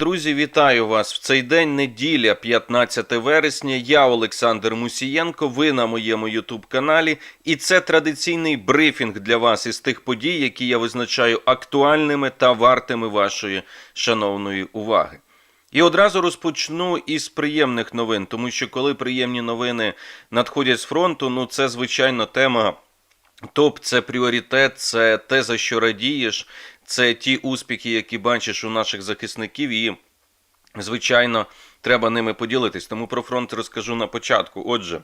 Друзі, вітаю вас в цей день, неділя, 15 вересня. Я Олександр Мусієнко. Ви на моєму Ютуб каналі, і це традиційний брифінг для вас із тих подій, які я визначаю актуальними та вартими вашої шановної уваги. І одразу розпочну із приємних новин, тому що коли приємні новини надходять з фронту, ну це звичайно тема. Топ це пріоритет, це те, за що радієш, це ті успіхи, які бачиш у наших захисників, і, звичайно, треба ними поділитись. Тому про фронт розкажу на початку. Отже,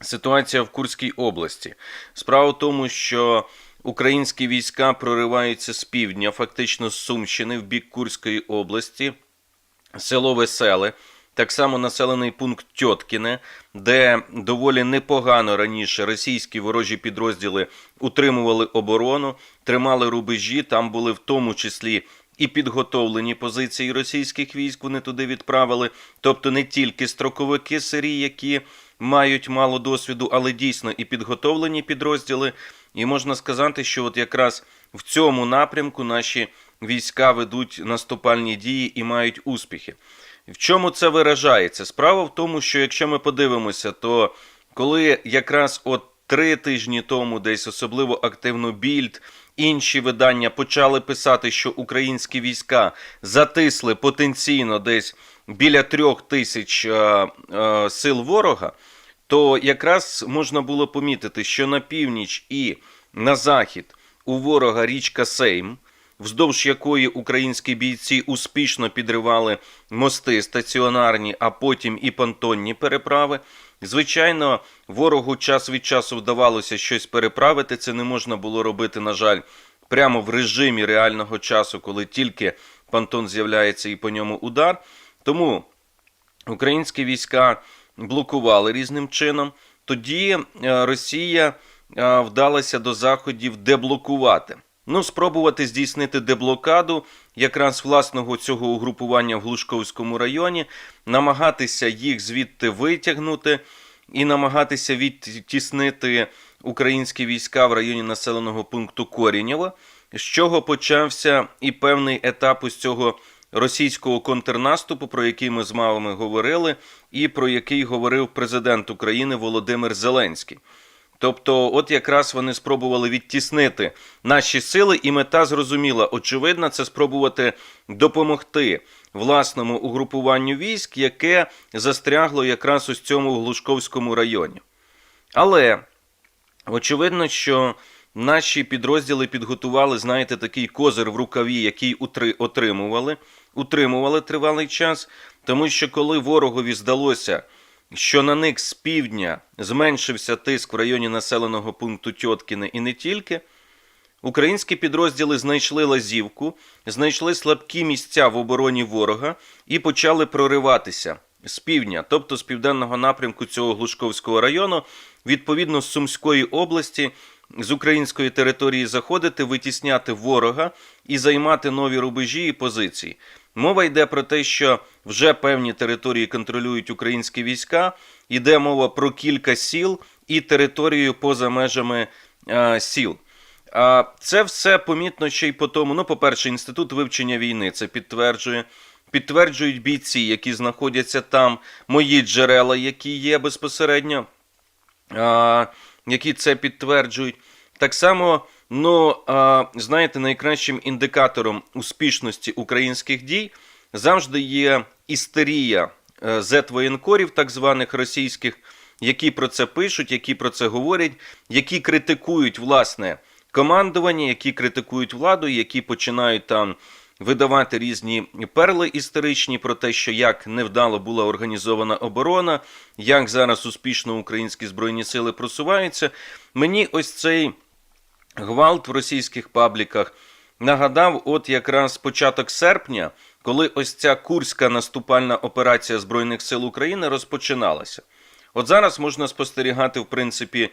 ситуація в Курській області. Справа в тому, що українські війська прориваються з півдня, фактично з Сумщини, в бік Курської області, село Веселе. Так само населений пункт Тьоткіне, де доволі непогано раніше російські ворожі підрозділи утримували оборону, тримали рубежі. Там були в тому числі і підготовлені позиції російських військ. Вони туди відправили. Тобто не тільки строковики сирі, які мають мало досвіду, але дійсно і підготовлені підрозділи. І можна сказати, що от якраз в цьому напрямку наші війська ведуть наступальні дії і мають успіхи. В чому це виражається? Справа в тому, що якщо ми подивимося, то коли якраз от три тижні тому, десь особливо активно більд, інші видання почали писати, що українські війська затисли потенційно десь біля трьох тисяч е, е, сил ворога, то якраз можна було помітити, що на північ і на захід у ворога річка Сейм вздовж якої українські бійці успішно підривали мости стаціонарні, а потім і понтонні переправи. Звичайно, ворогу час від часу вдавалося щось переправити. Це не можна було робити, на жаль, прямо в режимі реального часу, коли тільки понтон з'являється і по ньому удар. Тому українські війська блокували різним чином. Тоді е, Росія е, вдалася до заходів деблокувати. Ну, спробувати здійснити деблокаду якраз власного цього угрупування в Глушковському районі, намагатися їх звідти витягнути і намагатися відтіснити українські війська в районі населеного пункту Корінєво, з чого почався і певний етап із цього російського контрнаступу, про який ми з вами говорили, і про який говорив президент України Володимир Зеленський. Тобто, от якраз вони спробували відтіснити наші сили, і мета зрозуміла, очевидно, це спробувати допомогти власному угрупуванню військ, яке застрягло якраз у цьому Глушковському районі. Але очевидно, що наші підрозділи підготували, знаєте, такий козир в рукаві, який отримували, утримували тривалий час, тому що коли ворогові здалося що на них з півдня зменшився тиск в районі населеного пункту Тьоткіне і не тільки. Українські підрозділи знайшли лазівку, знайшли слабкі місця в обороні ворога і почали прориватися з півдня, тобто з південного напрямку цього Глушковського району, відповідно з Сумської області, з української території заходити, витісняти ворога і займати нові рубежі і позиції. Мова йде про те, що вже певні території контролюють українські війська. Йде мова про кілька сіл і територію поза межами а, сіл. А це все помітно ще й по тому. Ну, по-перше, інститут вивчення війни це підтверджує. Підтверджують бійці, які знаходяться там, мої джерела, які є безпосередньо, а, які це підтверджують. Так само. Ну, знаєте, найкращим індикатором успішності українських дій завжди є істерія е, зет-воєнкорів, так званих російських, які про це пишуть, які про це говорять, які критикують власне командування, які критикують владу, які починають там видавати різні перли історичні про те, що як невдало була організована оборона, як зараз успішно українські збройні сили просуваються. Мені ось цей. Гвалт в російських пабліках нагадав, от якраз початок серпня, коли ось ця курська наступальна операція Збройних сил України розпочиналася. От зараз можна спостерігати, в принципі,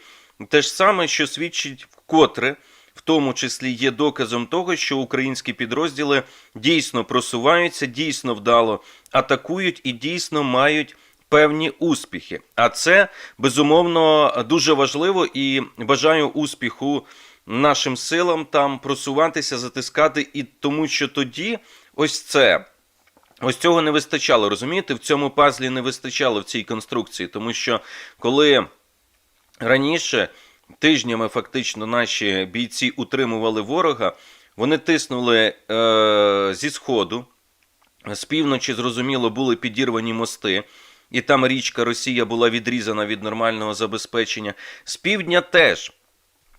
те ж саме, що свідчить вкотре, в тому числі є доказом того, що українські підрозділи дійсно просуваються, дійсно вдало атакують і дійсно мають певні успіхи. А це безумовно дуже важливо і бажаю успіху нашим силам там просуватися, затискати, і тому що тоді ось це Ось цього не вистачало, розумієте? В цьому пазлі не вистачало в цій конструкції, тому що коли раніше тижнями фактично наші бійці утримували ворога, вони тиснули е, зі сходу, з півночі, зрозуміло, були підірвані мости, і там річка Росія була відрізана від нормального забезпечення. З півдня теж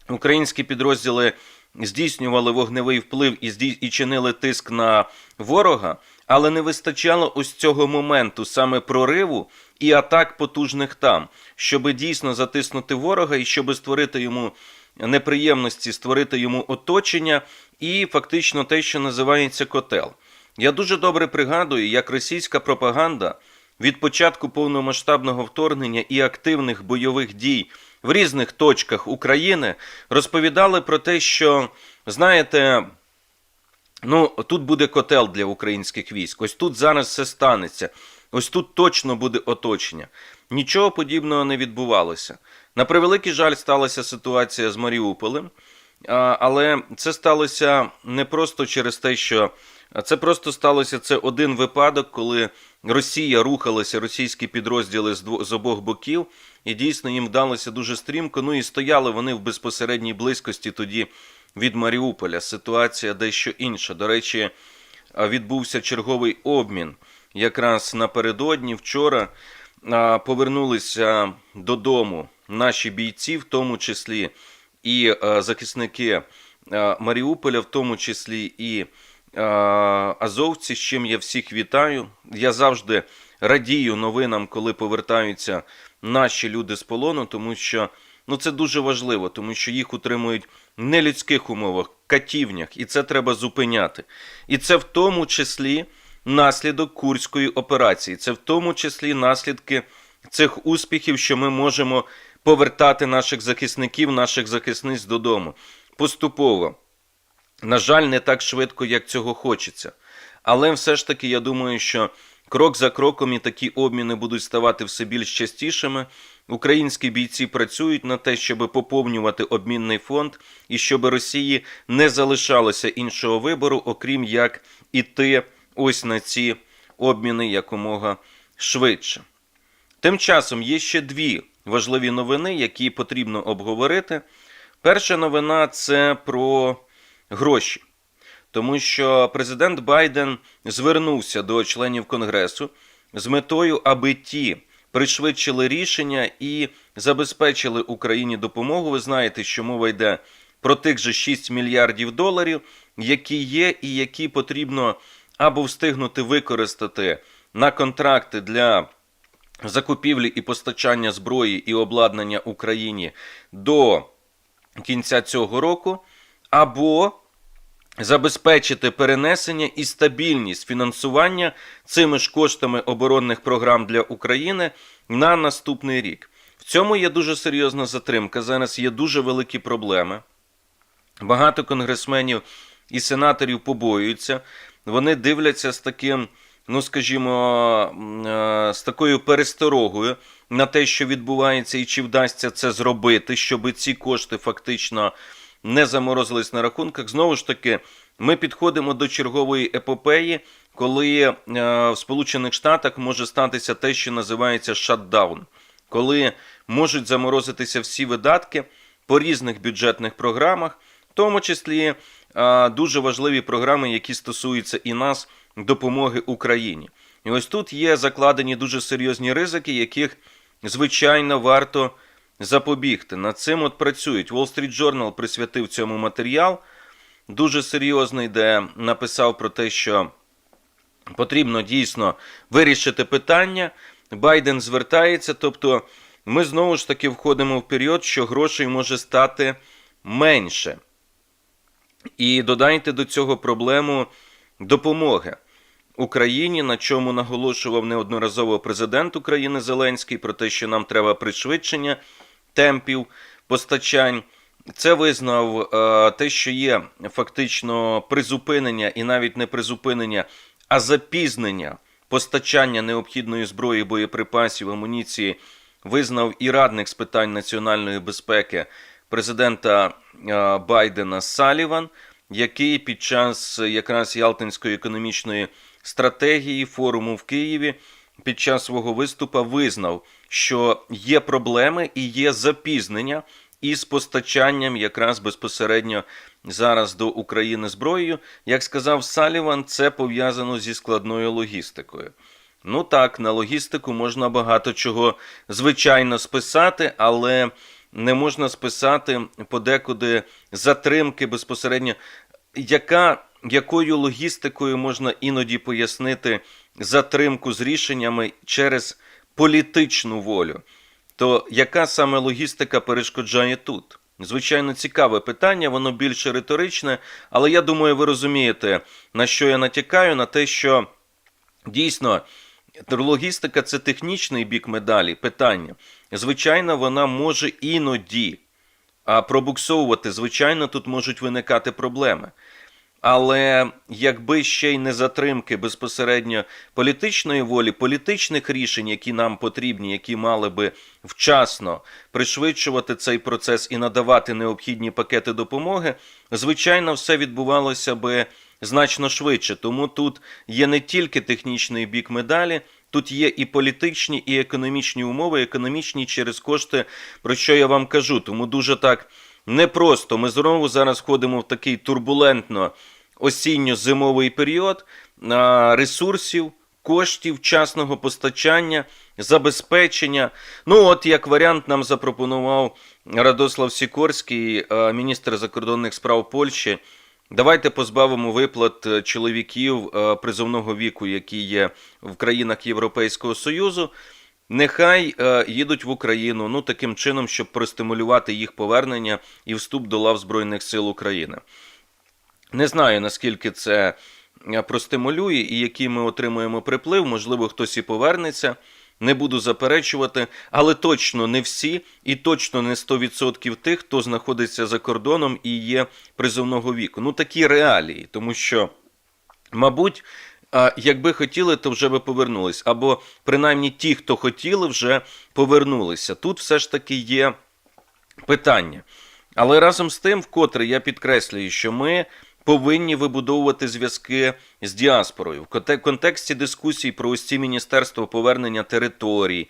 українські підрозділи здійснювали вогневий вплив і, здій... і чинили тиск на ворога, але не вистачало ось цього моменту саме прориву і атак потужних там, щоб дійсно затиснути ворога і щоб створити йому неприємності, створити йому оточення і фактично те, що називається котел. Я дуже добре пригадую, як російська пропаганда від початку повномасштабного вторгнення і активних бойових дій в різних точках України розповідали про те, що знаєте. Ну, тут буде котел для українських військ. Ось тут зараз все станеться. Ось тут точно буде оточення. Нічого подібного не відбувалося. На превеликий жаль, сталася ситуація з Маріуполем, але це сталося не просто через те, що це просто сталося це один випадок, коли Росія рухалася, російські підрозділи з, обох боків, і дійсно їм вдалося дуже стрімко. Ну і стояли вони в безпосередній близькості тоді від Маріуполя. Ситуація дещо інша. До речі, відбувся черговий обмін. Якраз напередодні, вчора повернулися додому наші бійці, в тому числі і захисники Маріуполя, в тому числі і азовці, з чим я всіх вітаю. Я завжди радію новинам, коли повертаються наші люди з полону, тому що ну це дуже важливо, тому що їх утримують в нелюдських умовах, катівнях, і це треба зупиняти. І це в тому числі наслідок курської операції, це в тому числі наслідки цих успіхів, що ми можемо повертати наших захисників, наших захисниць додому поступово. На жаль, не так швидко, як цього хочеться. Але все ж таки, я думаю, що крок за кроком і такі обміни будуть ставати все більш частішими. Українські бійці працюють на те, щоб поповнювати обмінний фонд і щоб Росії не залишалося іншого вибору, окрім як іти ось на ці обміни якомога швидше. Тим часом є ще дві важливі новини, які потрібно обговорити. Перша новина це про гроші, тому що президент Байден звернувся до членів Конгресу з метою, аби ті пришвидшили рішення і забезпечили Україні допомогу. Ви знаєте, що мова йде про тих же 6 мільярдів доларів, які є, і які потрібно або встигнути використати на контракти для закупівлі і постачання зброї і обладнання Україні до кінця цього року, або забезпечити перенесення і стабільність фінансування цими ж коштами оборонних програм для України на наступний рік. В цьому є дуже серйозна затримка. Зараз є дуже великі проблеми. Багато конгресменів і сенаторів побоюються. Вони дивляться з таким, ну скажімо, з такою пересторогою на те, що відбувається, і чи вдасться це зробити, щоб ці кошти фактично не заморозились на рахунках. Знову ж таки, ми підходимо до чергової епопеї, коли в Сполучених Штатах може статися те, що називається шатдаун, коли можуть заморозитися всі видатки по різних бюджетних програмах, в тому числі дуже важливі програми, які стосуються і нас допомоги Україні. І ось тут є закладені дуже серйозні ризики, яких звичайно варто запобігти. Над цим от працюють. Wall Street Journal присвятив цьому матеріал. Дуже серйозний, де написав про те, що потрібно дійсно вирішити питання. Байден звертається, тобто ми знову ж таки входимо в період, що грошей може стати менше. І додайте до цього проблему допомоги Україні, на чому наголошував неодноразово президент України Зеленський про те, що нам треба пришвидшення темпів постачань. Це визнав е, те, що є фактично призупинення і навіть не призупинення, а запізнення постачання необхідної зброї, боєприпасів, амуніції, визнав і радник з питань національної безпеки президента е, Байдена Саліван, який під час якраз Ялтинської економічної стратегії форуму в Києві під час свого виступу визнав, що є проблеми і є запізнення із постачанням якраз безпосередньо зараз до України зброєю. Як сказав Саліван, це пов'язано зі складною логістикою. Ну так, на логістику можна багато чого звичайно списати, але не можна списати подекуди затримки безпосередньо, яка, якою логістикою можна іноді пояснити затримку з рішеннями через політичну волю. То яка саме логістика перешкоджає тут? Звичайно, цікаве питання, воно більше риторичне, але я думаю, ви розумієте, на що я натякаю, на те, що дійсно логістика це технічний бік медалі, питання. Звичайно, вона може іноді а пробуксовувати, звичайно, тут можуть виникати проблеми. Але якби ще й не затримки безпосередньо політичної волі, політичних рішень, які нам потрібні, які мали би вчасно пришвидшувати цей процес і надавати необхідні пакети допомоги, звичайно, все відбувалося би значно швидше. Тому тут є не тільки технічний бік медалі, тут є і політичні, і економічні умови, економічні через кошти, про що я вам кажу. Тому дуже так непросто. Ми знову зараз входимо в такий турбулентно осінньо-зимовий період ресурсів, коштів, вчасного постачання, забезпечення. Ну, от як варіант нам запропонував Радослав Сікорський, міністр закордонних справ Польщі. Давайте позбавимо виплат е, чоловіків е, призовного віку, які є в країнах Європейського Союзу. Нехай е, їдуть в Україну ну таким чином, щоб простимулювати їх повернення і вступ до лав Збройних сил України. Не знаю наскільки це е, простимулює і який ми отримуємо приплив. Можливо, хтось і повернеться. Не буду заперечувати, але точно не всі, і точно не 100% тих, хто знаходиться за кордоном і є призовного віку. Ну такі реалії, тому що, мабуть, якби хотіли, то вже би повернулись. Або принаймні ті, хто хотіли, вже повернулися. Тут все ж таки є питання. Але разом з тим, вкотре я підкреслюю, що ми повинні вибудовувати зв'язки з діаспорою в контексті дискусій про ось ці міністерства повернення територій,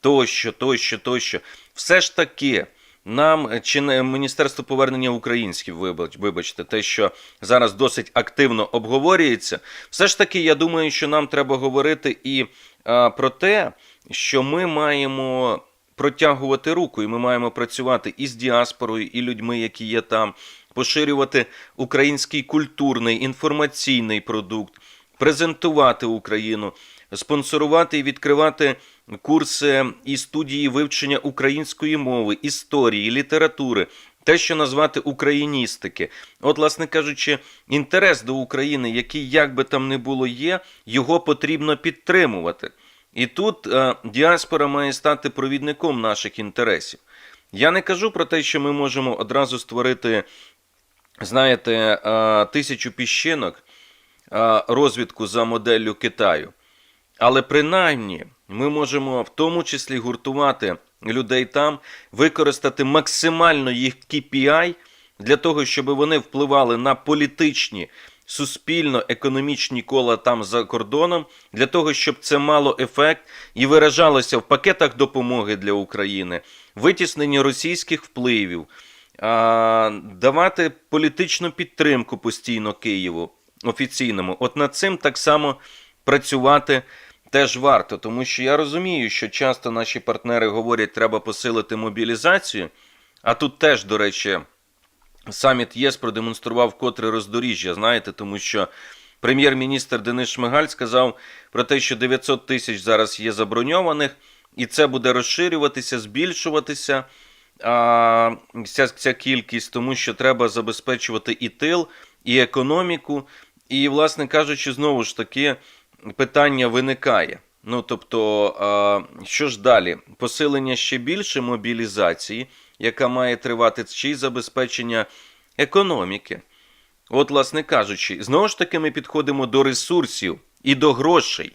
тощо, тощо, тощо. Все ж таки. Нам чи не Міністерство повернення українських, вибач, вибачте, те, що зараз досить активно обговорюється, все ж таки, я думаю, що нам треба говорити і а, про те, що ми маємо протягувати руку, і ми маємо працювати і з діаспорою, і людьми, які є там, поширювати український культурний інформаційний продукт, презентувати Україну, спонсорувати і відкривати курси і студії вивчення української мови, історії, літератури. Те, що назвати україністики, от, власне кажучи, інтерес до України, який як би там не було є, його потрібно підтримувати. І тут е, діаспора має стати провідником наших інтересів. Я не кажу про те, що ми можемо одразу створити, знаєте, е, тисячу піщинок е, розвідку за моделлю Китаю. Але принаймні ми можемо в тому числі гуртувати людей там, використати максимально їх KPI для того, щоб вони впливали на політичні, суспільно-економічні кола там за кордоном, для того, щоб це мало ефект і виражалося в пакетах допомоги для України, витісненні російських впливів, давати політичну підтримку постійно Києву офіційному. От над цим так само працювати теж варто, тому що я розумію, що часто наші партнери говорять, треба посилити мобілізацію. А тут теж, до речі, саміт ЄС продемонстрував котре роздоріжжя, знаєте, тому що прем'єр-міністр Денис Шмигаль сказав про те, що 900 тисяч зараз є заброньованих, і це буде розширюватися, збільшуватися. А, ця, ця кількість, тому що треба забезпечувати і тил, і економіку. І, власне кажучи, знову ж таки, питання виникає. Ну, тобто, що ж далі? Посилення ще більше мобілізації, яка має тривати, чи забезпечення економіки. От, власне кажучи, знову ж таки, ми підходимо до ресурсів і до грошей,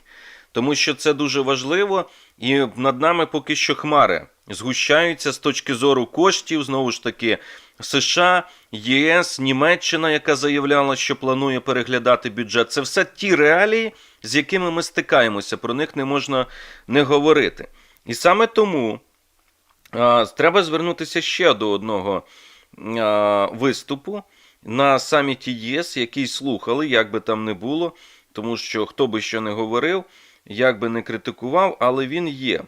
тому що це дуже важливо, і над нами поки що хмари згущаються з точки зору коштів, знову ж таки, США, ЄС, Німеччина, яка заявляла, що планує переглядати бюджет. Це все ті реалії, з якими ми стикаємося. Про них не можна не говорити. І саме тому а, треба звернутися ще до одного а, виступу на саміті ЄС, який слухали, як би там не було, тому що хто би що не говорив, як би не критикував, але він є.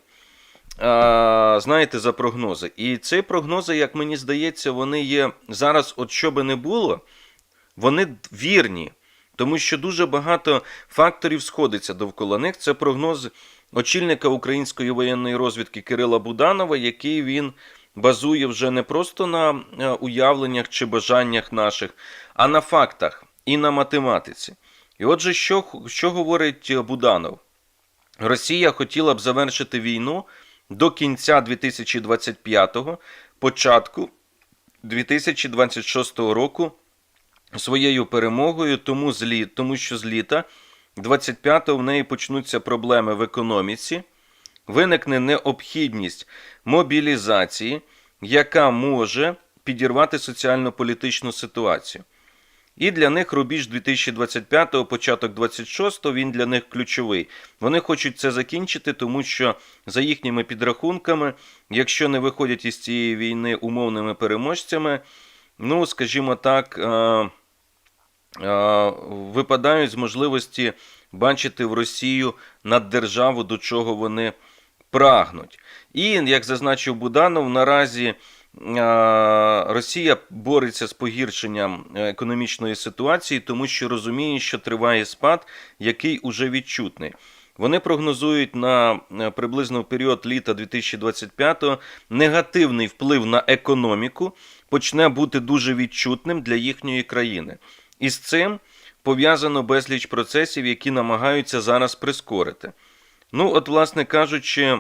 А, знаєте, за прогнози. І ці прогнози, як мені здається, вони є зараз, от що би не було, вони вірні, тому що дуже багато факторів сходиться довкола них. Це прогноз очільника української воєнної розвідки Кирила Буданова, який він базує вже не просто на е, уявленнях чи бажаннях наших, а на фактах і на математиці. І отже, що, що говорить е, Буданов? Росія хотіла б завершити війну до кінця 2025-го, початку 2026 року своєю перемогою, тому, з лі- тому що з літа 25-го в неї почнуться проблеми в економіці, виникне необхідність мобілізації, яка може підірвати соціально-політичну ситуацію. І для них рубіж 2025-го, початок 26-го, він для них ключовий. Вони хочуть це закінчити, тому що за їхніми підрахунками, якщо не виходять із цієї війни умовними переможцями, ну, скажімо так, е, е, випадають з можливості бачити в Росію наддержаву, до чого вони прагнуть. І, як зазначив Буданов, наразі Росія бореться з погіршенням е, економічної ситуації, тому що розуміє, що триває спад, який уже відчутний. Вони прогнозують на е, приблизно в період літа 2025-го негативний вплив на економіку почне бути дуже відчутним для їхньої країни. І з цим пов'язано безліч процесів, які намагаються зараз прискорити. Ну, от, власне кажучи,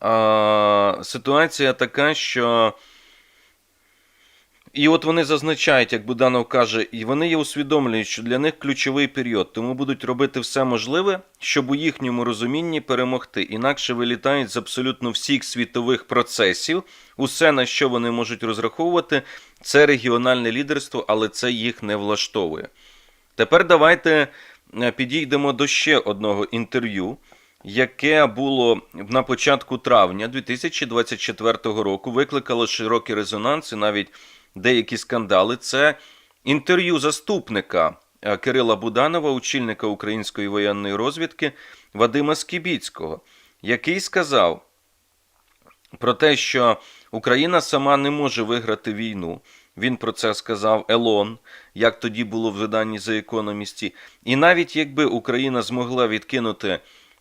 а, ситуація така, що. І от вони зазначають, як Буданов каже, і вони є усвідомлюють, що для них ключовий період, тому будуть робити все можливе, щоб у їхньому розумінні перемогти. Інакше вилітають з абсолютно всіх світових процесів. Усе, на що вони можуть розраховувати, це регіональне лідерство, але це їх не влаштовує. Тепер давайте е, підійдемо до ще одного інтерв'ю, яке було на початку травня 2024 року, викликало широкий резонанс і навіть деякі скандали. Це інтерв'ю заступника е, Кирила Буданова, очільника української воєнної розвідки Вадима Скібіцького, який сказав про те, що Україна сама не може виграти війну. Він про це сказав Елон, як тоді було в виданні за економісті. І навіть якби Україна змогла відкинути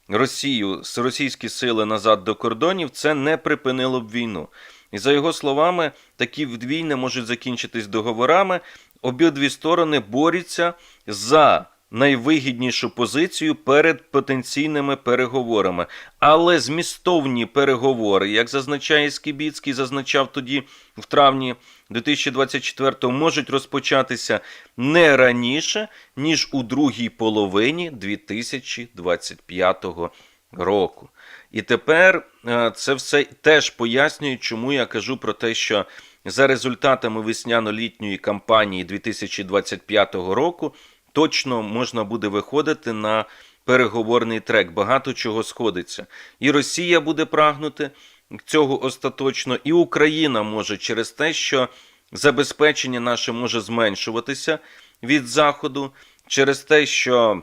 Росію з російські сили назад до кордонів, це не припинило б війну. І за його словами, такі війни можуть закінчитись договорами. Обидві сторони борються за найвигіднішу позицію перед потенційними переговорами. Але змістовні переговори, як зазначає Скібіцький, зазначав тоді в травні 2024-го, можуть розпочатися не раніше, ніж у другій половині 2025 року. І тепер е, це все теж пояснює, чому я кажу про те, що за результатами весняно-літньої кампанії 2025 року точно можна буде виходити на переговорний трек. Багато чого сходиться. І Росія буде прагнути цього остаточно, і Україна може через те, що забезпечення наше може зменшуватися від Заходу, через те, що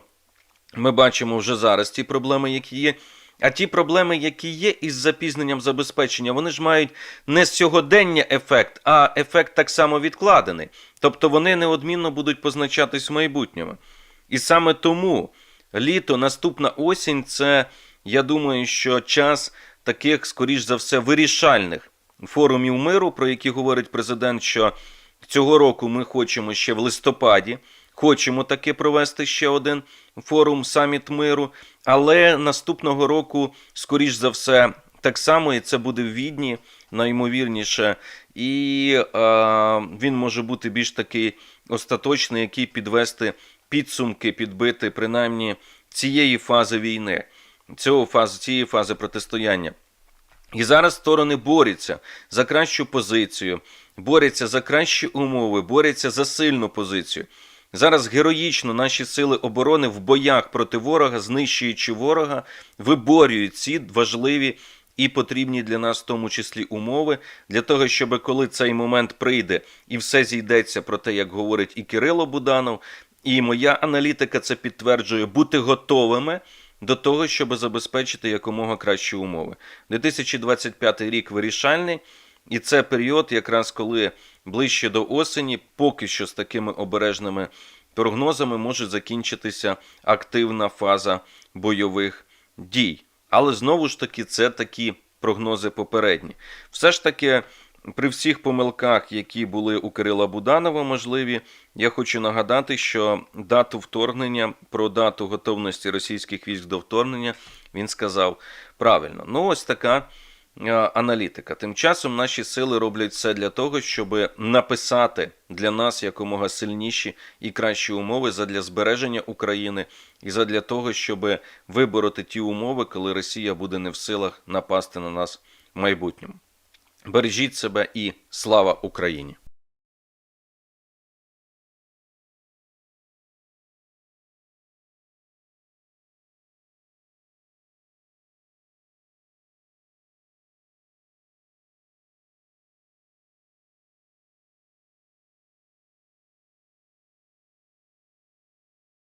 ми бачимо вже зараз ті проблеми, які є. А ті проблеми, які є із запізненням забезпечення, вони ж мають не сьогодення ефект, а ефект так само відкладений. Тобто вони неодмінно будуть позначатись в майбутньому. І саме тому літо, наступна осінь це, я думаю, що час таких, скоріш за все, вирішальних форумів миру, про які говорить президент, що цього року ми хочемо ще в листопаді. Хочемо таки провести ще один форум саміт миру, але наступного року, скоріш за все, так само і це буде в Відні, наймовірніше, і е, він може бути більш такий остаточний, який підвести підсумки, підбити принаймні цієї фази війни, цього фази, цієї фази протистояння. І зараз сторони борються за кращу позицію, борються за кращі умови, борються за сильну позицію. Зараз героїчно наші сили оборони в боях проти ворога, знищуючи ворога, виборюють ці важливі і потрібні для нас в тому числі умови для того, щоб коли цей момент прийде і все зійдеться про те, як говорить і Кирило Буданов, і моя аналітика це підтверджує, бути готовими до того, щоб забезпечити якомога кращі умови. 2025 рік вирішальний, і це період, якраз коли ближче до осені, поки що з такими обережними прогнозами може закінчитися активна фаза бойових дій. Але знову ж таки, це такі прогнози попередні. Все ж таки, при всіх помилках, які були у Кирила Буданова можливі, я хочу нагадати, що дату вторгнення, про дату готовності російських військ до вторгнення, він сказав правильно. Ну, ось така аналітика. Тим часом наші сили роблять все для того, щоб написати для нас якомога сильніші і кращі умови задля збереження України і задля того, щоб вибороти ті умови, коли Росія буде не в силах напасти на нас в майбутньому. Бережіть себе і слава Україні!